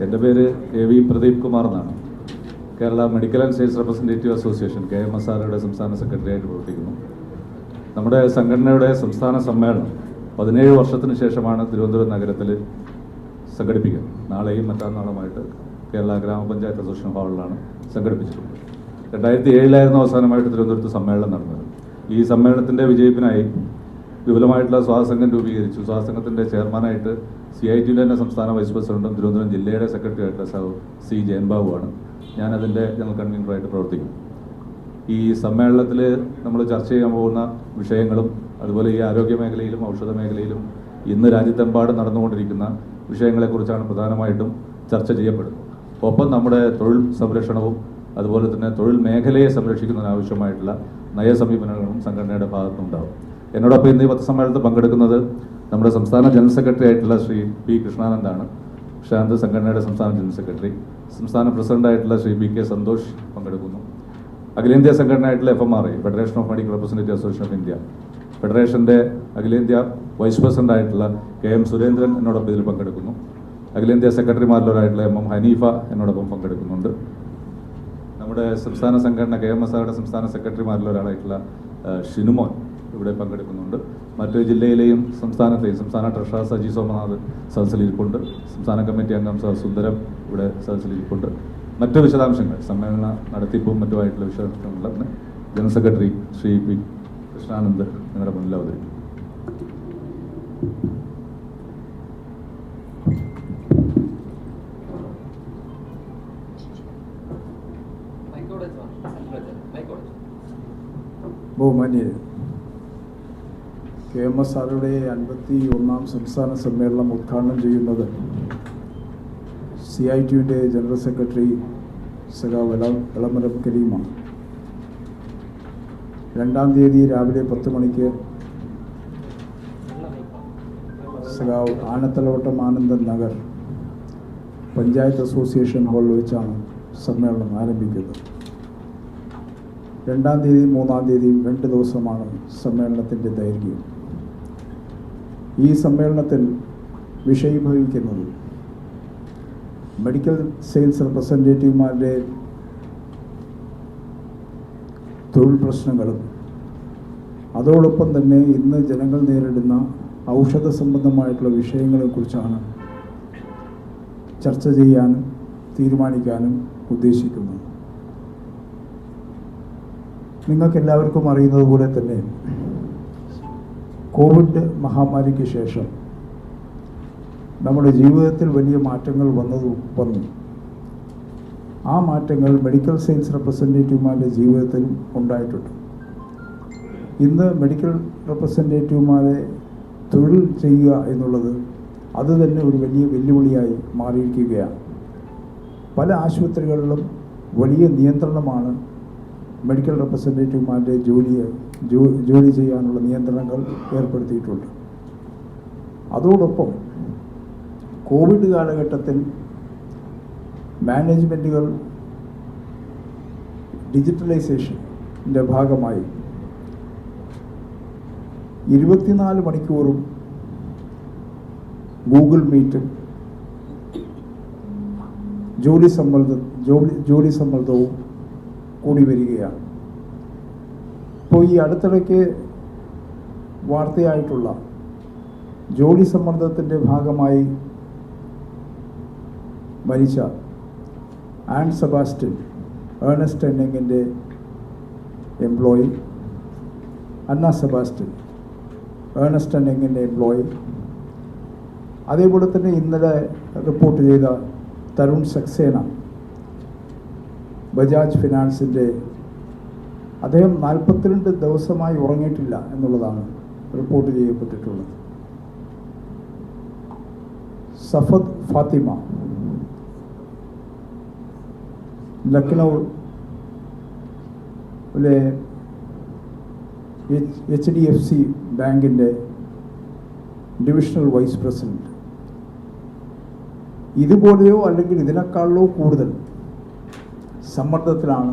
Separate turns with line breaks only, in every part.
എന്റെ പേര് A V Pradeep Kumar എന്നാണ്. Kerala medical and sales representative association K M S ആറിയുടെ സംസ്ഥാന സെക്രട്ടറിയായിട്ട് പ്രവർത്തിക്കുന്നു. നമ്മുടെ സംഘടനയുടെ സംസ്ഥാന സമ്മേളനം പതിനേഴ് വർഷത്തിന് ശേഷമാണ് തിരുവനന്തപുരം നഗരത്തിൽ സംഘടിപ്പിക്കുക നാളെയും മറ്റന്നാളുമായിട്ട് കേരള ഗ്രാമപഞ്ചായത്ത് അസോസിയേഷൻ ഹാളിലാണ് സംഘടിപ്പിച്ചിട്ടുള്ളത്. രണ്ടായിരത്തി ഏഴിലായിരുന്നു അവസാനമായിട്ട് തിരുവനന്തപുരത്ത് സമ്മേളനം നടന്നത്. ഈ സമ്മേളനത്തിന്റെ വിജയത്തിനായി വിപുലമായിട്ടുള്ള സ്വാസംഘം രൂപീകരിച്ചു. സ്വാസംഘത്തിന്റെ ചെയർമാനായിട്ട് സി ഐ തന്നെ സംസ്ഥാന വൈസ് പ്രസിഡന്റും തിരുവനന്തപുരം ജില്ലയുടെ സെക്രട്ടറി ആയിട്ടുള്ള സഹ സി ജയൻബാബുവാണ്. ഞാനതിന്റെ ജനറൽ കൺവീനറായിട്ട് പ്രവർത്തിക്കും. ഈ സമ്മേളനത്തിൽ നമ്മൾ ചർച്ച ചെയ്യാൻ പോകുന്ന വിഷയങ്ങളും അതുപോലെ ഈ ആരോഗ്യ മേഖലയിലും ഔഷധ മേഖലയിലും ഇന്ന് രാജ്യത്തെമ്പാടും നടന്നുകൊണ്ടിരിക്കുന്ന വിഷയങ്ങളെക്കുറിച്ചാണ് പ്രധാനമായിട്ടും ചർച്ച ചെയ്യപ്പെടുന്നത്. ഒപ്പം നമ്മുടെ തൊഴിൽ സംരക്ഷണവും അതുപോലെ തന്നെ തൊഴിൽ മേഖലയെ സംരക്ഷിക്കുന്നതിനാവശ്യമായിട്ടുള്ള നയസമീപനങ്ങളും സംഘടനയുടെ ഭാഗത്തുനിന്നുണ്ടാകും. എന്നോടൊപ്പം ഇന്ന് ഈ പത്രസമ്മേളനത്തിൽ പങ്കെടുക്കുന്നത് നമ്മുടെ സംസ്ഥാന ജനറൽ സെക്രട്ടറി ആയിട്ടുള്ള ശ്രീ പി കൃഷ്ണാനന്ദാണ്. ശാന്ത് സംഘടനയുടെ സംസ്ഥാന ജനറൽ സെക്രട്ടറി. സംസ്ഥാന പ്രസിഡന്റായിട്ടുള്ള ശ്രീ ബി കെ സന്തോഷ് പങ്കെടുക്കുന്നു. അഖിലേന്ത്യാ സംഘടനയായിട്ടുള്ള F M R I federation of medical representative association of India. ഫെഡറേഷന്റെ അഖിലേന്ത്യാ വൈസ് പ്രസിഡന്റ് ആയിട്ടുള്ള കെ എം സുരേന്ദ്രൻ എന്നോടൊപ്പം ഇതിൽ പങ്കെടുക്കുന്നു. അഖിലേന്ത്യാ സെക്രട്ടറിമാരിലൊരായിട്ടുള്ള എം എം ഹനീഫ എന്നോടൊപ്പം പങ്കെടുക്കുന്നുണ്ട്. നമ്മുടെ സംസ്ഥാന സംഘടന കെ എം എസ് ആറുടെ സംസ്ഥാന സെക്രട്ടറിമാരിലൊരാളായിട്ടുള്ള ഷിനുമോൻ. ഇവിടെ പങ്കെടുക്കുന്നുണ്ട്. മറ്റ് ജില്ലയിലെയും സംസ്ഥാനത്തെയും സംസ്ഥാന ട്രഷറർ സജി സോമനാഥ് സദസ്സിലിരിപ്പുണ്ട്. സംസ്ഥാന കമ്മിറ്റി അംഗം സർ സുന്ദരം ഇവിടെ സദസ്സിലിരിപ്പുണ്ട്. മറ്റ് വിശദാംശങ്ങൾ സമ്മേളന നടത്തിപ്പും മറ്റുമായിട്ടുള്ള വിശദാംശങ്ങളെന്ന് general secretary Shri P Krishnanand നിങ്ങളുടെ മുന്നിൽ
അവതരിപ്പിക്കും.
ബഹുമാന്യര് കെ എം എസ് ആറുടെ അൻപത്തി ഒന്നാം സംസ്ഥാന സമ്മേളനം ഉദ്ഘാടനം ചെയ്യുന്നത് സി ഐ ടിയുടെ ജനറൽ സെക്രട്ടറി സഖാവ് എള എളമരം കരീമാണ്. രണ്ടാം തീയതി രാവിലെ പത്ത് മണിക്ക് സഖാവ് ആനത്തലവട്ടം ആനന്ദൻ നഗർ പഞ്ചായത്ത് അസോസിയേഷൻ ഹാളിൽ വെച്ചാണ് സമ്മേളനം ആരംഭിക്കുന്നത്. രണ്ടാം തീയതി മൂന്നാം തീയതിയും രണ്ട് ദിവസമാണ് സമ്മേളനത്തിന്റെ ദൈർഘ്യം. ഈ സമ്മേളനത്തിൽ വിഷയീഭവിക്കുന്നത് മെഡിക്കൽ സെയിൽസ് റെപ്രസെന്റേറ്റീവ്മാരുടെ തൊഴിൽ പ്രശ്നങ്ങളും അതോടൊപ്പം തന്നെ ഇന്ന് ജനങ്ങൾ നേരിടുന്ന ഔഷധ സംബന്ധമായിട്ടുള്ള വിഷയങ്ങളെക്കുറിച്ചാണ് ചർച്ച ചെയ്യാനും തീരുമാനിക്കാനും ഉദ്ദേശിക്കുന്നത്. നിങ്ങൾക്കെല്ലാവർക്കും അറിയുന്നത് പോലെ തന്നെ കോവിഡ് മഹാമാരിക്ക് ശേഷം നമ്മുടെ ജീവിതത്തിൽ വലിയ മാറ്റങ്ങൾ വന്നത് വന്നു. ആ മാറ്റങ്ങൾ മെഡിക്കൽ സയൻസ് റെപ്രസെന്റേറ്റീവ്മാരുടെ ജീവിതത്തിൽ ഉണ്ടായിട്ടുണ്ട്. ഇന്ന് മെഡിക്കൽ റെപ്രസെന്റേറ്റീവ്മാരെ തൊഴിൽ ചെയ്യുക എന്നുള്ളത് അത് തന്നെ ഒരു വലിയ വെല്ലുവിളിയായി മാറിയിരിക്കുകയാണ്. പല ആശുപത്രികളിലും വലിയ നിയന്ത്രണമാണ് മെഡിക്കൽ റെപ്രസെന്റേറ്റീവ്മാരുടെ ജോലിയെ ജോലി ചെയ്യാനുള്ള നിയന്ത്രണങ്ങൾ ഏർപ്പെടുത്തിയിട്ടുണ്ട്. അതോടൊപ്പം കോവിഡ് കാലഘട്ടത്തിൽ മാനേജ്മെന്റുകൾ ഡിജിറ്റലൈസേഷന്റെ ഭാഗമായി ഇരുപത്തിനാല് മണിക്കൂറും ഗൂഗിൾ മീറ്റും ജോലി സമ്മർദ്ദ ജോലി ജോലി സമ്മർദ്ദവും കൂടി വരികയാണ്. ഇപ്പോൾ ഈ അടുത്തിടയ്ക്ക് വാർത്തയായിട്ടുള്ള ജോലി സമ്മർദ്ദത്തിന്റെ ഭാഗമായി മരിച്ച ആൻ സെബാസ്റ്റ്യൻ ഏണസ്റ്റ് എണ്ണിങ്ങിന്റെ എംപ്ലോയി അന്ന സെബാസ്റ്റ്യൻ ഏണസ്റ്റ് എണ്ണിങ്ങിന്റെ എംപ്ലോയി. അതേപോലെ തന്നെ ഇന്നലെ റിപ്പോർട്ട് ചെയ്ത തരുൺ സക്സേന ബജാജ് ഫിനാൻസിന്റെ അദ്ദേഹം നാൽപ്പത്തിരണ്ട് ദിവസമായി ഉറങ്ങിയിട്ടില്ല എന്നുള്ളതാണ് റിപ്പോർട്ട് ചെയ്യപ്പെട്ടിട്ടുള്ളത്. സഫദ് ഫാത്തിമ ലക്നൗവിലെ എച്ച് ഡി എഫ് സി ബാങ്കിന്റെ ഡിവിഷണൽ വൈസ് പ്രസിഡന്റ്. ഇതുപോലെയോ അല്ലെങ്കിൽ ഇതിനേക്കാളോ കൂടുതൽ സമ്മർദ്ദത്തിലാണ്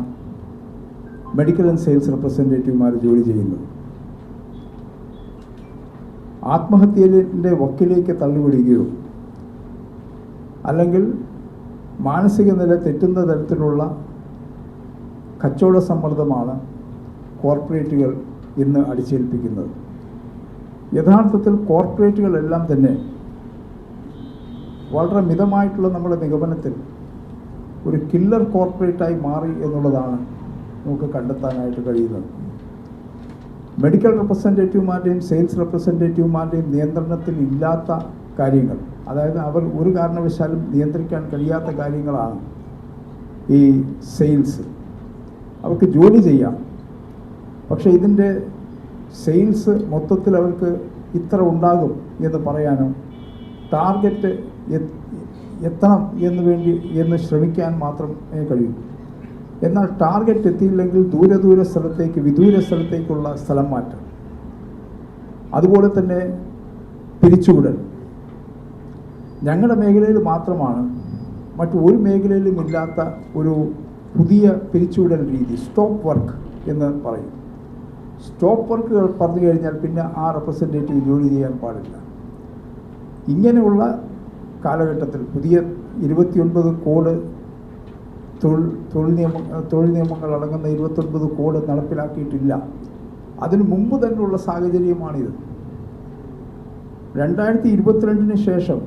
മെഡിക്കൽ ആൻഡ് സെയിൽസ് റെപ്രസെന്റേറ്റീവ്മാർ ജോലി ചെയ്യുന്നത്. ആത്മഹത്യയിന്റെ വക്കിലേക്ക് തള്ളിവിടുകയോ അല്ലെങ്കിൽ മാനസിക നില തെറ്റുന്ന തരത്തിലുള്ള കച്ചവട സമ്മർദ്ദമാണ് കോർപ്പറേറ്റുകൾ ഇന്ന് അടിച്ചേൽപ്പിക്കുന്നത്. യഥാർത്ഥത്തിൽ കോർപ്പറേറ്റുകളെല്ലാം തന്നെ വളരെ മിതമായിട്ടുള്ള നമ്മുടെ നിഗമനത്തിൽ ഒരു കില്ലർ കോർപ്പറേറ്റായി മാറി എന്നുള്ളതാണ് നമുക്ക് കണ്ടെത്താനായിട്ട് കഴിയുന്നത്. മെഡിക്കൽ റെപ്രസെന്റേറ്റീവ്മാരുടെയും സെയിൽസ് റെപ്രസെന്റേറ്റീവ്മാരുടെയും നിയന്ത്രണത്തിൽ ഇല്ലാത്ത കാര്യങ്ങൾ അതായത് അവർ ഒരു കാരണവശാലും നിയന്ത്രിക്കാൻ കഴിയാത്ത കാര്യങ്ങളാണ് ഈ സെയിൽസ് അവർക്ക് ജോലി ചെയ്യാം. പക്ഷേ ഇതിന്റെ സെയിൽസ് മൊത്തത്തിൽ അവർക്ക് ഇത്ര ഉണ്ടാകും എന്ന് പറയാനോ? ടാർഗറ്റ് എത്തണം എന്ന് വേണ്ടി എന്ന് ശ്രമിക്കാൻ മാത്രമേ കഴിയൂ. എന്നാൽ ടാർഗറ്റ് എത്തിയില്ലെങ്കിൽ ദൂരെ ദൂരെ സ്ഥലത്തേക്ക് വിദൂര സ്ഥലത്തേക്കുള്ള സ്ഥലം മാറ്റം അതുപോലെ തന്നെ പിരിച്ചുവിടൽ. ഞങ്ങളുടെ മേഖലയിൽ മാത്രമാണ് മറ്റു ഒരു മേഖലയിലും ഇല്ലാത്ത ഒരു പുതിയ പിരിച്ചുവിടൽ രീതി സ്റ്റോപ്പ് വർക്ക് എന്ന് പറയും. സ്റ്റോപ്പ് വർക്കുകൾ പറഞ്ഞു കഴിഞ്ഞാൽ പിന്നെ ആ റെപ്രസെന്റേറ്റീവ് ജോലി ചെയ്യാൻ പാടില്ല. ഇങ്ങനെയുള്ള കാലഘട്ടത്തിൽ പുതിയ ഇരുപത്തിയൊൻപത് കോഡ് തൊഴിൽ തൊഴിൽ നിയമ തൊഴിൽ നിയമങ്ങൾ അടങ്ങുന്ന ഇരുപത്തൊൻപത് കോഡ് നടപ്പിലാക്കിയിട്ടില്ല. അതിനു മുമ്പ് തന്നെയുള്ള സാഹചര്യമാണിത്. രണ്ടായിരത്തി ഇരുപത്തിരണ്ടിന് ശേഷം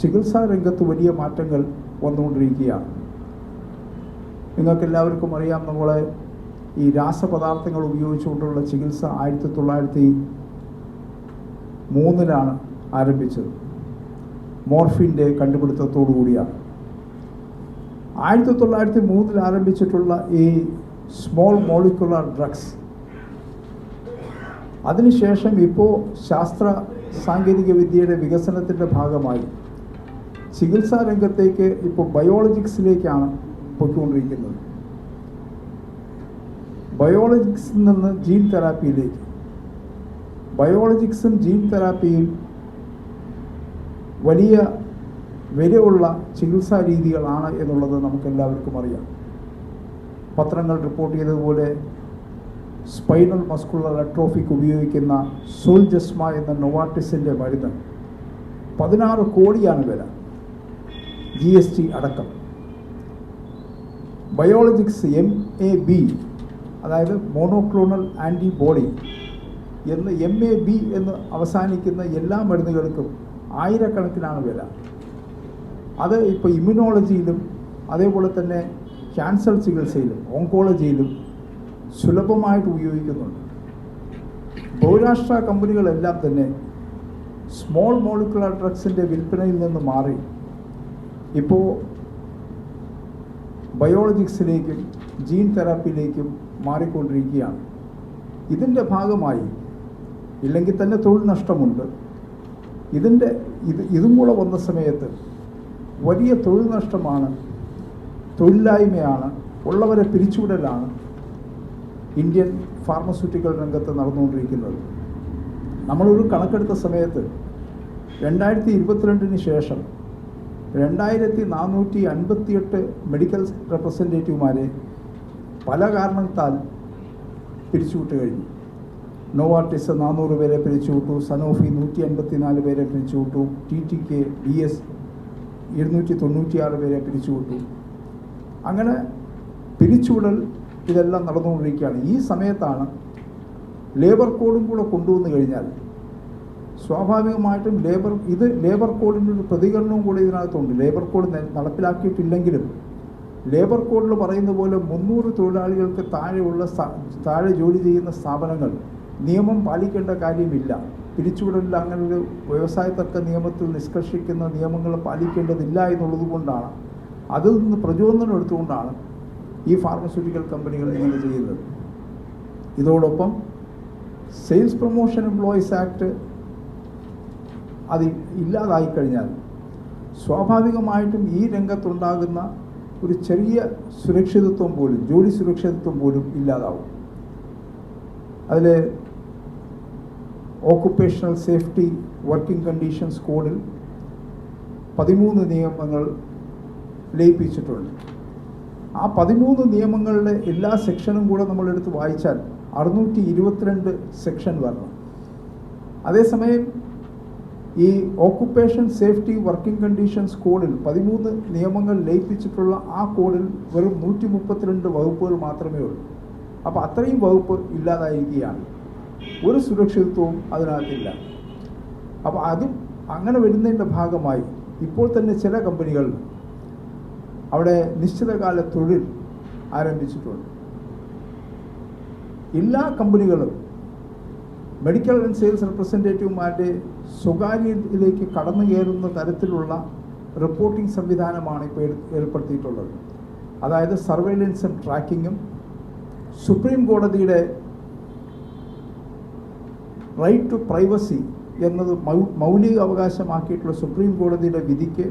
ചികിത്സാ രംഗത്ത് വലിയ മാറ്റങ്ങൾ വന്നുകൊണ്ടിരിക്കുകയാണ്. നിങ്ങൾക്കെല്ലാവർക്കും അറിയാം നമ്മളെ ഈ രാസപദാർത്ഥങ്ങൾ ഉപയോഗിച്ചുകൊണ്ടുള്ള ചികിത്സ ആയിരത്തി തൊള്ളായിരത്തി മൂന്നിലാണ് ആരംഭിച്ചത്. മോർഫിന്റെ കണ്ടുപിടുത്തത്തോടു കൂടിയാണ്. ആയിരത്തി തൊള്ളായിരത്തി മൂന്നിൽ ആരംഭിച്ചിട്ടുള്ള ഈ സ്മോൾ മോളിക്കുലർ ഡ്രഗ്സ് അതിനുശേഷം ഇപ്പോൾ ശാസ്ത്ര സാങ്കേതിക വിദ്യയുടെ വികസനത്തിന്റെ ഭാഗമായി ചികിത്സാ രംഗത്തേക്ക് ഇപ്പോൾ ബയോളജിക്സിലേക്കാണ് പോയിക്കൊണ്ടിരിക്കുന്നത്. ബയോളജിക്സിൽ നിന്ന് ജീൻ തെറാപ്പിയിലേക്ക് ബയോളജിക്സും ജീൻ തെറാപ്പിയും വലിയ വിലയുള്ള ചികിത്സാ രീതികളാണ് എന്നുള്ളത് നമുക്കെല്ലാവർക്കും അറിയാം. പത്രങ്ങൾ റിപ്പോർട്ട് ചെയ്തതുപോലെ സ്പൈനൽ മസ്കുലർ അട്രോഫിക്ക് ഉപയോഗിക്കുന്ന സോൾജസ്മ എന്ന നൊവാട്ടിസിന്റെ മരുന്ന് പതിനാറ് കോടിയാണ് വില. ജി എസ് ടി അടക്കം. ബയോളജിക്സ് എം എ ബി അതായത് മോണോക്ലോണൽ ആന്റിബോഡി എന്ന് എം എ ബി എന്ന് അവസാനിക്കുന്ന എല്ലാ മരുന്നുകൾക്കും ആയിരക്കണക്കിനാണ് വില. അത് ഇപ്പോൾ ഇമ്മ്യൂണോളജിയിലും അതേപോലെ തന്നെ ക്യാൻസർ ചികിത്സയിലും ഓങ്കോളജിയിലും സുലഭമായിട്ട് ഉപയോഗിക്കുന്നുണ്ട്. ബഹുരാഷ്ട്ര കമ്പനികളെല്ലാം തന്നെ സ്മോൾ മോളിക്കുലർ ഡ്രഗ്സിന്റെ വിൽപ്പനയിൽ നിന്ന് മാറി ഇപ്പോൾ ബയോളജിക്സിലേക്കും ജീൻ തെറാപ്പിയിലേക്കും മാറിക്കൊണ്ടിരിക്കുകയാണ്. ഇതിന്റെ ഭാഗമായി ഇല്ലെങ്കിൽ തന്നെ തൊഴിൽ നഷ്ടമുണ്ട്. ഇതിന്റെ ഇത് ഇതും കൂടെ വന്ന സമയത്ത് വലിയ തൊഴിൽ നഷ്ടമാണ് തൊഴിലില്ലായ്മയാണ് ഉള്ളവരെ പിരിച്ചുവിടലാണ് ഇന്ത്യൻ ഫാർമസ്യൂട്ടിക്കൽ രംഗത്ത് നടന്നുകൊണ്ടിരിക്കുന്നത്. നമ്മളൊരു കണക്കെടുത്ത സമയത്ത് രണ്ടായിരത്തി ഇരുപത്തിരണ്ടിന് ശേഷം രണ്ടായിരത്തി നാനൂറ്റി അൻപത്തിയെട്ട് മെഡിക്കൽ റെപ്രസെന്റേറ്റീവുമാരെ പല കാരണത്താൽ പിരിച്ചുവിട്ട് കഴിഞ്ഞു. നോവാർട്ടിസ് നാനൂറ് പേരെ പിരിച്ചുവിട്ടു. സനോഫി നൂറ്റി അൻപത്തി നാല് പേരെ പിരിച്ചുവിട്ടു. T T K B S ഇരുന്നൂറ്റി തൊണ്ണൂറ്റിയാറ് പേരെ പിരിച്ചുവിട്ടു. അങ്ങനെ പിരിച്ചുവിടൽ ഇതെല്ലാം നടന്നുകൊണ്ടിരിക്കുകയാണ്. ഈ സമയത്താണ് ലേബർ കോഡും കൂടെ കൊണ്ടുവന്നു കഴിഞ്ഞാൽ സ്വാഭാവികമായിട്ടും ലേബർ ഇത് ലേബർ കോഡിന്റെ ഒരു പ്രതികരണവും കൂടി ഇതിനകത്തുണ്ട്. ലേബർ കോഡ് നടപ്പിലാക്കിയിട്ടില്ലെങ്കിലും ലേബർ കോഡിൽ പറയുന്ന പോലെ മുന്നൂറ് തൊഴിലാളികൾക്ക് താഴെയുള്ള താഴെ ജോലി ചെയ്യുന്ന സ്ഥാപനങ്ങൾ നിയമം പാലിക്കേണ്ട കാര്യമില്ല. പിരിച്ചുവിടലിൽ അങ്ങനെ ഒരു വ്യവസായത്തക്ക നിയമത്തിൽ നിഷ്കർഷിക്കുന്ന നിയമങ്ങൾ പാലിക്കേണ്ടതില്ല എന്നുള്ളത് കൊണ്ടാണ്. അതിൽ നിന്ന് പ്രചോദനം എടുത്തുകൊണ്ടാണ് ഈ ഫാർമസ്യൂട്ടിക്കൽ കമ്പനികൾ ഇങ്ങനെ ചെയ്യുന്നത്. ഇതോടൊപ്പം സെയിൽസ് പ്രൊമോഷൻ എംപ്ലോയീസ് ആക്ട് അത് ഇല്ലാതായി കഴിഞ്ഞാൽ സ്വാഭാവികമായിട്ടും ഈ രംഗത്തുണ്ടാകുന്ന ഒരു ചെറിയ സുരക്ഷിതത്വം പോലും ജോലി സുരക്ഷിതത്വം പോലും ഇല്ലാതാവും. അതിൽ ഓക്കുപ്പേഷണൽ സേഫ്റ്റി വർക്കിംഗ് കണ്ടീഷൻസ് കോഡിൽ പതിമൂന്ന് നിയമങ്ങൾ ലയിപ്പിച്ചിട്ടുണ്ട്. ആ പതിമൂന്ന് നിയമങ്ങളുടെ എല്ലാ സെക്ഷനും കൂടെ നമ്മളെടുത്ത് വായിച്ചാൽ അറുന്നൂറ്റി ഇരുപത്തിരണ്ട് സെക്ഷൻ വരണം. അതേസമയം ഈ ഓക്കുപ്പേഷൻ സേഫ്റ്റി വർക്കിംഗ് കണ്ടീഷൻസ് കോഡിൽ പതിമൂന്ന് നിയമങ്ങൾ ലയിപ്പിച്ചിട്ടുള്ള ആ കോഡിൽ വെറും നൂറ്റി മുപ്പത്തിരണ്ട് വകുപ്പുകൾ മാത്രമേ ഉള്ളൂ. അപ്പോൾ അത്രയും വകുപ്പ് ഇല്ലാതായിരിക്കുകയാണ്. ഒരു സുരക്ഷിതത്വവും അതിനകത്തില്ല. അപ്പോൾ അതും അങ്ങനെ വരുന്നതിന്റെ ഭാഗമായി ഇപ്പോൾ തന്നെ ചില കമ്പനികൾ അവിടെ നിശ്ചിതകാല തൊഴിൽ ആരംഭിച്ചിട്ടുണ്ട്. എല്ലാ കമ്പനികളും മെഡിക്കൽ ആൻഡ് സെയിൽസ് റെപ്രസെന്റേറ്റീവുമാരുടെ സ്വകാര്യതയിലേക്ക് കടന്നു കയറുന്ന തരത്തിലുള്ള റിപ്പോർട്ടിംഗ് സംവിധാനമാണ് ഇപ്പോൾ ഏർപ്പെടുത്തിയിട്ടുള്ളത്. അതായത് സർവൈലൻസും ട്രാക്കിങ്ങും സുപ്രീം കോടതിയുടെ റൈറ്റ് ടു പ്രൈവസി എന്നത് മൗലിക അവകാശമാക്കിയിട്ടുള്ള സുപ്രീം കോടതിയുടെ വിധിക്ക്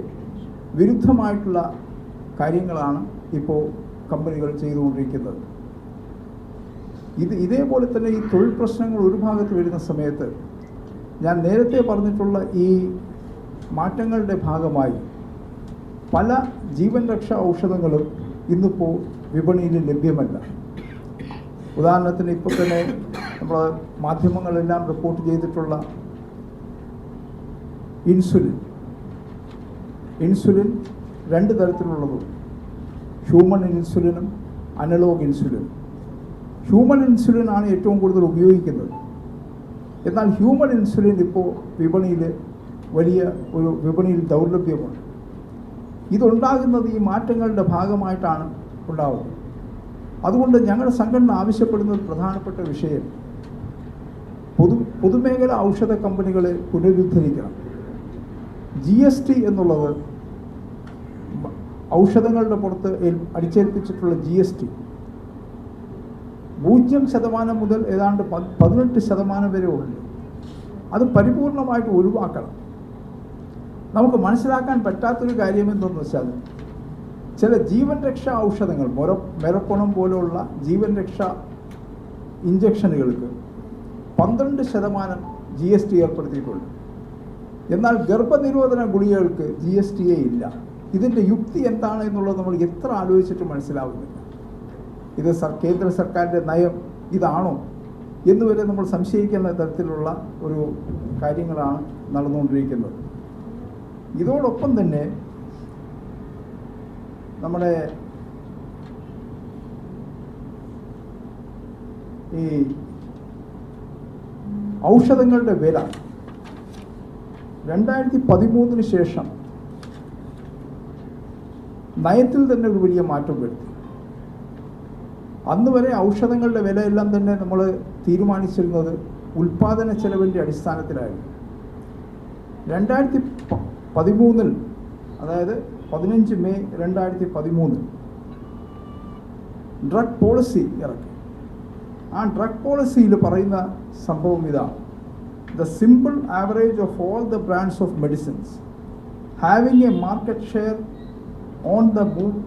വിരുദ്ധമായിട്ടുള്ള കാര്യങ്ങളാണ് ഇപ്പോൾ കമ്പനികൾ ചെയ്തുകൊണ്ടിരിക്കുന്നത്. ഇത് ഇതേപോലെ തന്നെ ഈ തൊഴിൽ പ്രശ്നങ്ങൾ ഒരു ഭാഗത്ത് വരുന്ന സമയത്ത് ഞാൻ നേരത്തെ പറഞ്ഞിട്ടുള്ള ഈ മാറ്റങ്ങളുടെ ഭാഗമായി പല ജീവൻ രക്ഷാ ഔഷധങ്ങളും ഇന്നിപ്പോൾ വിപണിയിൽ ലഭ്യമല്ല. ഉദാഹരണത്തിന് ഇപ്പോൾ തന്നെ നമ്മൾ മാധ്യമങ്ങളെല്ലാം റിപ്പോർട്ട് ചെയ്തിട്ടുള്ള ഇൻസുലിൻ ഇൻസുലിൻ രണ്ട് തരത്തിലുള്ളതും. ഹ്യൂമൻ ഇൻസുലിനും അനലോഗ് ഇൻസുലിനും ഹ്യൂമൻ ഇൻസുലിൻ ആണ് ഏറ്റവും കൂടുതൽ ഉപയോഗിക്കുന്നത്. എന്നാൽ ഹ്യൂമൻ ഇൻസുലിൻ ഇപ്പോൾ വിപണിയിൽ വലിയ ഒരു വിപണിയിൽ ദൗർലഭ്യമാണ്. ഇതുണ്ടാകുന്നത് ഈ മാറ്റങ്ങളുടെ ഭാഗമായിട്ടാണ് ഉണ്ടാവുന്നത്. അതുകൊണ്ട് ഞങ്ങളുടെ സംഘടന ആവശ്യപ്പെടുന്ന ഒരു പ്രധാനപ്പെട്ട വിഷയം പൊതു പൊതുമേഖല ഔഷധ കമ്പനികളെ പുനരുദ്ധരിക്കണം. ജി എസ് ടി എന്നുള്ളത് ഔഷധങ്ങളുടെ പുറത്ത് അടിച്ചേൽപ്പിച്ചിട്ടുള്ള ജി എസ് ടി പൂജ്യം ശതമാനം മുതൽ ഏതാണ്ട് പതിനെട്ട് ശതമാനം വരെ ഉണ്ട് അത് പരിപൂർണമായിട്ട് ഒഴിവാക്കണം. നമുക്ക് മനസ്സിലാക്കാൻ പറ്റാത്തൊരു കാര്യം എന്തെന്ന് വെച്ചാൽ ചില ജീവൻ രക്ഷാ ഔഷധങ്ങൾ മൊര മെരപ്പണം പോലെയുള്ള ജീവൻ രക്ഷാ ഇഞ്ചക്ഷനുകൾക്ക് പന്ത്രണ്ട് ശതമാനം ജി എസ് ടി ഏർപ്പെടുത്തിയിട്ടുണ്ട്. എന്നാൽ ഗർഭനിരോധന ഗുളികകൾക്ക് ജി എസ് ടി എ ഇല്ല. ഇതിന്റെ യുക്തി എന്താണ് എന്നുള്ളത് നമ്മൾ എത്ര ആലോചിച്ചിട്ട് മനസ്സിലാവുന്നില്ല. ഇത് സർ കേന്ദ്ര സർക്കാരിന്റെ നയം ഇതാണോ എന്നുവരെ നമ്മൾ സംശയിക്കുന്ന തരത്തിലുള്ള ഒരു കാര്യങ്ങളാണ് നടന്നുകൊണ്ടിരിക്കുന്നത്. ഇതോടൊപ്പം തന്നെ നമ്മുടെ ഈ ഔഷധങ്ങളുടെ വില. രണ്ടായിരത്തി പതിമൂന്നിന് ശേഷം നയത്തിൽ തന്നെ ഒരു വലിയ മാറ്റം വരുത്തി. അന്ന് വരെ ഔഷധങ്ങളുടെ വിലയെല്ലാം തന്നെ നമ്മൾ തീരുമാനിച്ചിരുന്നത് ഉൽപാദന ചെലവിന്റെ അടിസ്ഥാനത്തിലായിരുന്നു. രണ്ടായിരത്തി പതിമൂന്നിൽ അതായത് പതിനഞ്ച് മെയ് രണ്ടായിരത്തി പതിമൂന്നിൽ ഡ്രഗ് പോളിസി ഇറക്കി. ആ ഡ്രഗ് പോളിസിയിൽ പറയുന്ന സംഭവം ഇതാണ് the simple average of all the brands of medicines having a market share on the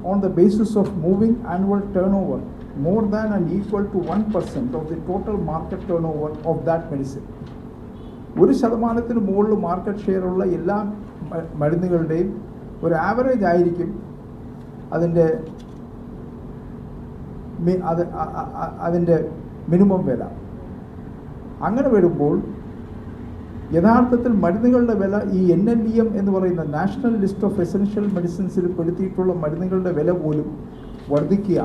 on the basis of moving annual turnover more than and equal to one percent of the total market turnover of that medicine ഒരു ശതമാനത്തിന് മുകളിൽ market share ഉള്ള എല്ലാ മരുന്നുകളുടെയും ഒരു average ആയിരിക്കും അതിന്റെ അത് അതിന്റെ മിനിമം വില. അങ്ങനെ വരുമ്പോൾ യഥാർത്ഥത്തിൽ മരുന്നുകളുടെ വില ഈ എൻ എൻ ഇ എം എന്ന് പറയുന്ന നാഷണൽ ലിസ്റ്റ് ഓഫ് എസെൻഷ്യൽ മെഡിസിൻസിൽ പെടുത്തിയിട്ടുള്ള മരുന്നുകളുടെ വില പോലും വർദ്ധിക്കുക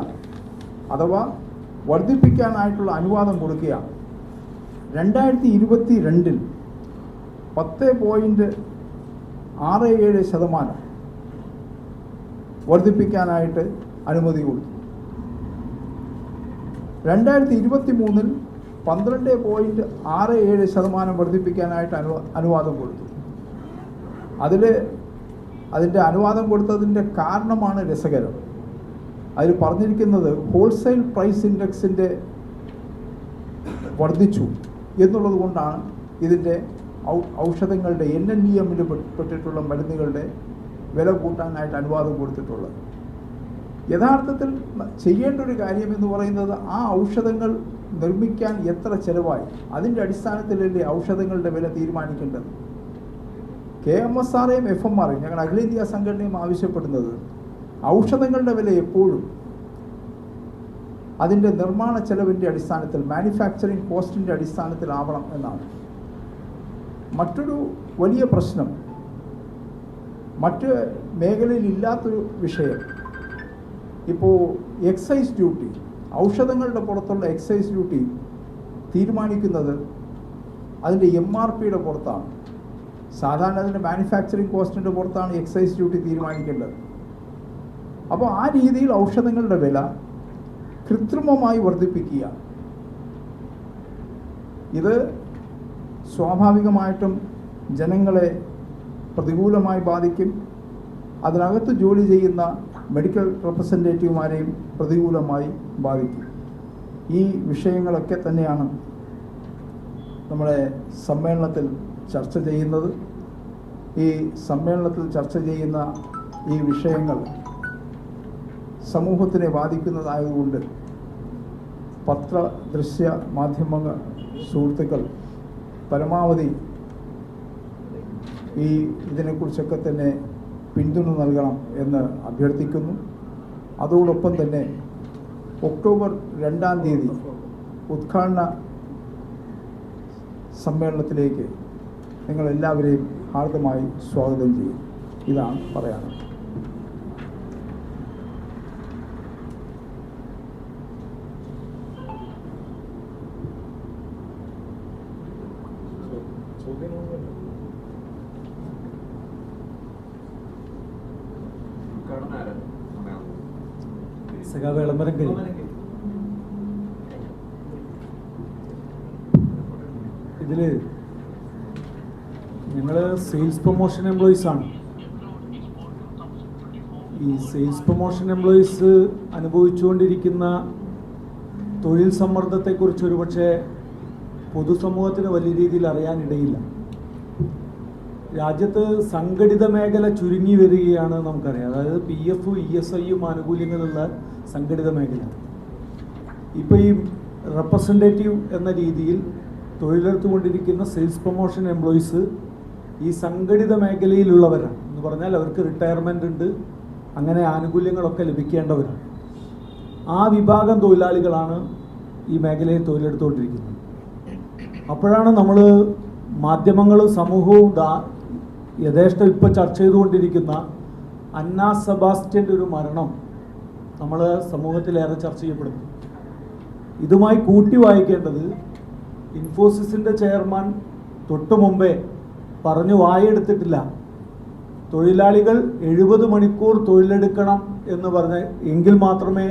അഥവാ വർദ്ധിപ്പിക്കാനായിട്ടുള്ള അനുവാദം കൊടുക്കുക. രണ്ടായിരത്തി ഇരുപത്തി രണ്ടിൽ പത്ത് പോയിന്റ് ആറ് ഏഴ് ശതമാനം വർദ്ധിപ്പിക്കാനായിട്ട് അനുമതി കൊടുത്തു. രണ്ടായിരത്തി ഇരുപത്തി മൂന്നിൽ പന്ത്രണ്ട് പോയിന്റ് ആറ് ഏഴ് ശതമാനം വർദ്ധിപ്പിക്കാനായിട്ട് അനു അനുവാദം കൊടുത്തു. അതിൽ അതിന്റെ അനുവാദം കൊടുത്തതിന്റെ കാരണമാണ് രസകരം. അതിൽ പറഞ്ഞിരിക്കുന്നത് ഹോൾസെയിൽ പ്രൈസ് ഇൻഡെക്സിന്റെ വർദ്ധിച്ചു എന്നുള്ളത് കൊണ്ടാണ് ഇതിന്റെ ഔഷധങ്ങളുടെ എൻ എൻ ഇ എമ്മിൽ പെട്ടിട്ടുള്ള മരുന്നുകളുടെ വില കൂട്ടാനായിട്ട് അനുവാദം കൊടുത്തിട്ടുള്ളത്. യഥാർത്ഥത്തിൽ ചെയ്യേണ്ട ഒരു കാര്യം എന്ന് പറയുന്നത് ആ ഔഷധങ്ങൾ നിർമ്മിക്കാൻ എത്ര ചെലവായി? അതിന്റെ അടിസ്ഥാനത്തിലല്ലേ ഔഷധങ്ങളുടെ വില തീരുമാനിക്കേണ്ടത്? കെ എം എസ് ആറേയും എഫ് എം ആറേയും ഞങ്ങൾ അഖിലേന്ത്യാ സംഘടനയും ആവശ്യപ്പെടുന്നത് ഔഷധങ്ങളുടെ വില എപ്പോഴും അതിന്റെ നിർമ്മാണ ചെലവിന്റെ അടിസ്ഥാനത്തിൽ മാനുഫാക്ചറിങ് കോസ്റ്റിന്റെ അടിസ്ഥാനത്തിലാവണം എന്നാണ്. മറ്റൊരു വലിയ പ്രശ്നം മറ്റ് മേഖലയിൽ ഇല്ലാത്തൊരു വിഷയം ഇപ്പോൾ എക്സൈസ് ഡ്യൂട്ടി ഔഷധങ്ങളുടെ പുറത്തുള്ള എക്സൈസ് ഡ്യൂട്ടി തീരുമാനിക്കുന്നത് അതിന്റെ എം ആർ പിയുടെ പുറത്താണ്. സാധാരണ അതിന്റെ മാനുഫാക്ചറിങ് കോസ്റ്റിന്റെ പുറത്താണ് എക്സൈസ് ഡ്യൂട്ടി തീരുമാനിക്കേണ്ടത്. അപ്പോൾ ആ രീതിയിൽ ഔഷധങ്ങളുടെ വില കൃത്രിമമായി വർദ്ധിപ്പിക്കുക. ഇത് സ്വാഭാവികമായിട്ടും ജനങ്ങളെ പ്രതികൂലമായി ബാധിക്കും. അതിനകത്ത് ജോലി ചെയ്യുന്ന മെഡിക്കൽ റെപ്രസെന്റേറ്റീവുമാരെയും പ്രതികൂലമായി ബാധിക്കും. ഈ വിഷയങ്ങളൊക്കെ തന്നെയാണ് നമ്മുടെ സമ്മേളനത്തിൽ ചർച്ച ചെയ്യുന്നത്. ഈ സമ്മേളനത്തിൽ ചർച്ച ചെയ്യുന്ന ഈ വിഷയങ്ങൾ സമൂഹത്തിനെ ബാധിക്കുന്നതായതുകൊണ്ട് പത്ര ദൃശ്യ മാധ്യമ സുഹൃത്തുക്കൾ പരമാവധി ഈ ഇതിനെക്കുറിച്ചൊക്കെ തന്നെ പിന്തുണ നൽകണം എന്ന് അഭ്യർത്ഥിക്കുന്നു. അതോടൊപ്പം തന്നെ ഒക്ടോബർ രണ്ടാം തീയതി ഉദ്ഘാടന സമ്മേളനത്തിലേക്ക് നിങ്ങളെല്ലാവരെയും ഹാർദമായി സ്വാഗതം ചെയ്യും. ഇതാണ് പറയാനുള്ളത്.
ഉദ്ഘാടനം ആരാണ്? സമയം.
സഖാവ് വിളംബരം കഴിഞ്ഞു ഇതിൽ സെയിൽസ് പ്രൊമോഷൻ എംപ്ലോയീസ് ആണ് ഈ സെയിൽസ് പ്രൊമോഷൻ എംപ്ലോയീസ് അനുഭവിച്ചുകൊണ്ടിരിക്കുന്ന തൊഴിൽ സമ്മർദ്ദത്തെക്കുറിച്ച് ഒരുപക്ഷെ പൊതുസമൂഹത്തിന് വലിയ രീതിയിൽ അറിയാനിടയില്ല രാജ്യത്ത് സംഘടിത മേഖല ചുരുങ്ങി വരികയാണ് നമുക്കറിയാം. അതായത് പി എഫും ഇ എസ് ഐയും ആനുകൂല്യങ്ങളുള്ള സംഘടിത മേഖല. ഇപ്പോൾ ഈ റെപ്രസെന്റേറ്റീവ് എന്ന രീതിയിൽ തൊഴിലെടുത്തുകൊണ്ടിരിക്കുന്ന സെയിൽസ് പ്രൊമോഷൻ എംപ്ലോയീസ് ഈ സംഘടിത മേഖലയിലുള്ളവരാണ്. എന്ന് പറഞ്ഞാൽ അവർക്ക് റിട്ടയർമെന്റ് ഉണ്ട് അങ്ങനെ ആനുകൂല്യങ്ങളൊക്കെ ലഭിക്കേണ്ടവരാണ്. ആ വിഭാഗം തൊഴിലാളികളാണ് ഈ മേഖലയിൽ തൊഴിലെടുത്തുകൊണ്ടിരിക്കുന്നത്. അപ്പോഴാണ് നമ്മൾ മാധ്യമങ്ങളും സമൂഹവും യഥേഷ്ടം ഇപ്പോൾ ചർച്ച ചെയ്തുകൊണ്ടിരിക്കുന്ന അന്ന സെബാസ്റ്റ്യന്റെ ഒരു മരണം നമ്മൾ സമൂഹത്തിലേറെ ചർച്ച ചെയ്യപ്പെടുന്നു. ഇതുമായി കൂട്ടി വായിക്കേണ്ടത് ഇൻഫോസിസിന്റെ ചെയർമാൻ തൊട്ടു മുമ്പേ പറഞ്ഞു വായെടുത്തിട്ടില്ല. തൊഴിലാളികൾ എഴുപത് മണിക്കൂർ തൊഴിലെടുക്കണം എന്ന് പറഞ്ഞ് എങ്കിൽ മാത്രമേ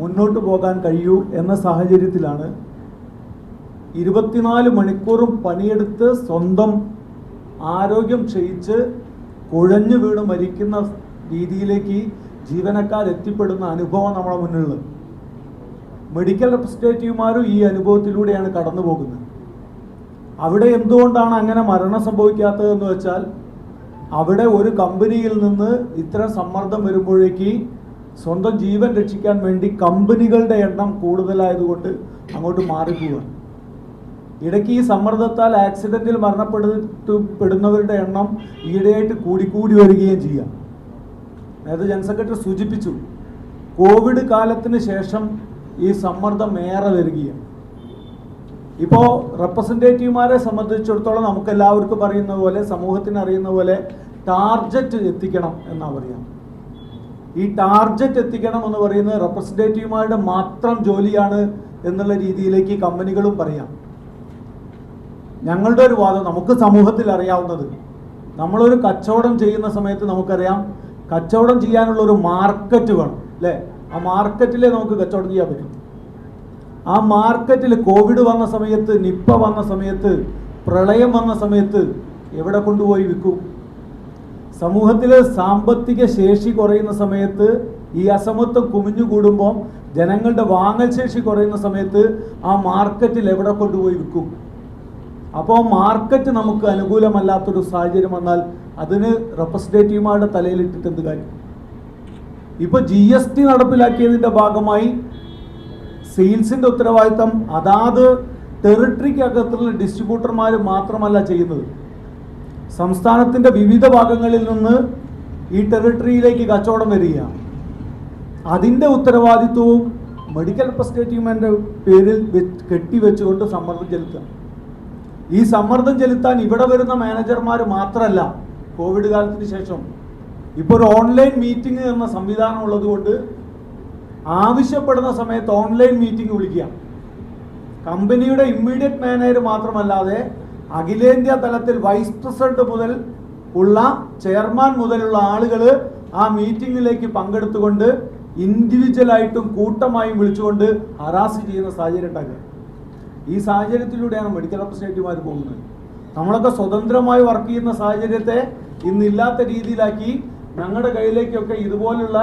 മുന്നോട്ട് പോകാൻ കഴിയൂ എന്ന സാഹചര്യത്തിലാണ് ഇരുപത്തിനാല് മണിക്കൂറും പണിയെടുത്ത് സ്വന്തം ആരോഗ്യം ക്ഷയിച്ച് കുഴഞ്ഞു വീണ് മരിക്കുന്ന രീതിയിലേക്ക് ജീവനക്കാർ എത്തിപ്പെടുന്ന അനുഭവം നമ്മുടെ മുന്നിലുള്ളത്. മെഡിക്കൽ റെപ്രസെന്റേറ്റീവുമാരും ഈ അനുഭവത്തിലൂടെയാണ് കടന്നു പോകുന്നത്. അവിടെ എന്തുകൊണ്ടാണ് അങ്ങനെ മരണം സംഭവിക്കാത്തതെന്ന് വെച്ചാൽ അവിടെ ഒരു കമ്പനിയിൽ നിന്ന് ഇത്ര സമ്മർദ്ദം വരുമ്പോഴേക്ക് സ്വന്തം ജീവൻ രക്ഷിക്കാൻ വേണ്ടി കമ്പനികളുടെ എണ്ണം കൂടുതലായതുകൊണ്ട് അങ്ങോട്ട് മാറിപ്പോവുകയാണ് ഇടയ്ക്ക് ഈ സമ്മർദ്ദത്താൽ ആക്സിഡന്റിൽ മരണപ്പെടുന്നവരുടെ എണ്ണം ഈയിടെയായിട്ട് കൂടിക്കൂടി വരികയും ചെയ്യാം. നേരത്തെ ജനറൽ സെക്രട്ടറി സൂചിപ്പിച്ചു കോവിഡ് കാലത്തിന് ശേഷം ഈ സമ്മർദ്ദം ഏറെ വരികയാണ്. ഇപ്പോൾ റെപ്രസെന്റേറ്റീവുമാരെ സംബന്ധിച്ചിടത്തോളം നമുക്ക് എല്ലാവർക്കും അറിയുന്ന പോലെ സമൂഹത്തിന് അറിയുന്ന പോലെ ടാർജറ്റ് എത്തിക്കണം എന്നാ പറയാം. ഈ ടാർജറ്റ് എത്തിക്കണം എന്ന് പറയുന്നത് റെപ്രസെന്റേറ്റീവുമാരുടെ മാത്രം ജോലിയാണ് എന്നുള്ള രീതിയിലേക്ക് കമ്പനികളും പറയാം. ഞങ്ങളുടെ ഒരു വാദം നമുക്ക് സമൂഹത്തിൽ അറിയാവുന്നത്. നമ്മളൊരു കച്ചവടം ചെയ്യുന്ന സമയത്ത് നമുക്കറിയാം കച്ചവടം ചെയ്യാനുള്ള ഒരു മാർക്കറ്റ് വേണം അല്ലേ? ആ മാർക്കറ്റിലേ നമുക്ക് കച്ചവടം ചെയ്യാൻ പറ്റും. ആ മാർക്കറ്റിൽ കോവിഡ് വന്ന സമയത്ത് നിപ്പ വന്ന സമയത്ത് പ്രളയം വന്ന സമയത്ത് എവിടെ കൊണ്ടുപോയി വിൽക്കും? സമൂഹത്തിൽ സാമ്പത്തിക ശേഷി കുറയുന്ന സമയത്ത് ഈ അസമത്വം കുമിഞ്ഞു കൂടുമ്പോൾ ജനങ്ങളുടെ വാങ്ങൽ ശേഷി കുറയുന്ന സമയത്ത് ആ മാർക്കറ്റിൽ എവിടെ കൊണ്ടുപോയി വിൽക്കും? അപ്പോൾ മാർക്കറ്റ് നമുക്ക് അനുകൂലമല്ലാത്തൊരു സാഹചര്യം വന്നാൽ അതിന് റെപ്രസെന്റേറ്റീവുമാരുടെ തലയിലിട്ടിട്ട് എന്ത് കാര്യം? ഇപ്പോൾ ജി എസ് ടി നടപ്പിലാക്കിയതിന്റെ ഭാഗമായി സെയിൽസിന്റെ ഉത്തരവാദിത്തം അതാത് ടെറിട്ടറിക്കകത്തുള്ള ഡിസ്ട്രിബ്യൂട്ടർമാർ മാത്രമല്ല ചെയ്യുന്നത്. സംസ്ഥാനത്തിന്റെ വിവിധ ഭാഗങ്ങളിൽ നിന്ന് ഈ ടെറിട്ടറിയിലേക്ക് കച്ചവടം വരികയാണ്. അതിന്റെ ഉത്തരവാദിത്വവും മെഡിക്കൽ റെപ്രസെന്റേറ്റീവ്മെന്റെ പേരിൽ കെട്ടിവെച്ചുകൊണ്ട് സമ്മർദ്ദം ചെലുത്തുക. ഈ സമ്മർദ്ദം ചെലുത്താൻ ഇവിടെ വരുന്ന മാനേജർമാർ മാത്രമല്ല കോവിഡ് കാലത്തിന് ശേഷം. ഇപ്പോൾ ഒരു ഓൺലൈൻ മീറ്റിംഗ് എന്ന സംവിധാനം ഉള്ളത് കൊണ്ട് ആവശ്യപ്പെടുന്ന സമയത്ത് ഓൺലൈൻ മീറ്റിംഗ് വിളിക്കുക. കമ്പനിയുടെ ഇമ്മീഡിയറ്റ് മാനേജർ മാത്രമല്ലാതെ അഖിലേന്ത്യാ തലത്തിൽ വൈസ് പ്രസിഡന്റ് മുതൽ ഉള്ള ചെയർമാൻ മുതലുള്ള ആളുകൾ ആ മീറ്റിങ്ങിലേക്ക് പങ്കെടുത്തുകൊണ്ട് ഇൻഡിവിജ്വലായിട്ടും കൂട്ടമായും വിളിച്ചുകൊണ്ട് ഹറാസ് ചെയ്യുന്ന സാഹചര്യം ഉണ്ടാക്കുക. ഈ സാഹചര്യത്തിലൂടെയാണ് മെഡിക്കൽ റെപ്രസെന്റേറ്റീവ്മാർ പോകുന്നത്. നമ്മളൊക്കെ സ്വതന്ത്രമായി വർക്ക് ചെയ്യുന്ന സാഹചര്യത്തെ ഇന്നില്ലാത്ത രീതിയിലാക്കി ഞങ്ങളുടെ കയ്യിലേക്കൊക്കെ ഇതുപോലുള്ള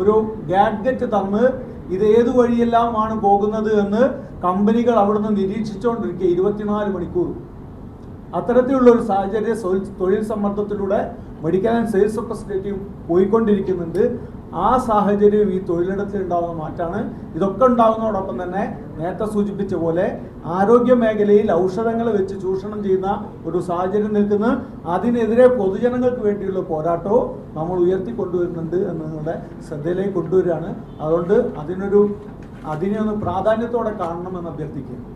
ഒരു ഗാഡ്ജറ്റ് തന്ന് ഇത് ഏത് വഴിയെല്ലാമാണ് പോകുന്നത് എന്ന് കമ്പനികൾ അവിടുന്ന് നിരീക്ഷിച്ചുകൊണ്ടിരിക്കുക ഇരുപത്തിനാല് മണിക്കൂർ. അത്തരത്തിലുള്ള ഒരു സാഹചര്യ തൊഴിൽ സമ്മർദ്ദത്തിലൂടെ മെഡിക്കൽ ആൻഡ് സെയിൽസ് റെപ്രസെന്റേറ്റീവ് പോയിക്കൊണ്ടിരിക്കുന്നുണ്ട്. ആ സാഹചര്യം ഈ തൊഴിലിടത്തിൽ ഉണ്ടാകുന്ന മാറ്റാണ്. ഇതൊക്കെ ഉണ്ടാകുന്നതോടൊപ്പം തന്നെ നേരത്തെ സൂചിപ്പിച്ച പോലെ ആരോഗ്യ മേഖലയിൽ ഔഷധങ്ങൾ വെച്ച് ചൂഷണം ചെയ്യുന്ന ഒരു സാഹചര്യം നിൽക്കുന്ന. അതിനെതിരെ പൊതുജനങ്ങൾക്ക് വേണ്ടിയുള്ള പോരാട്ടവും നമ്മൾ ഉയർത്തി കൊണ്ടുവരുന്നുണ്ട് നിങ്ങളുടെ ശ്രദ്ധയിലേക്ക് കൊണ്ടുവരികയാണ്. അതുകൊണ്ട് അതിനൊരു അതിനെ ഒന്ന് പ്രാധാന്യത്തോടെ കാണണമെന്ന് അഭ്യർത്ഥിക്കുന്നു.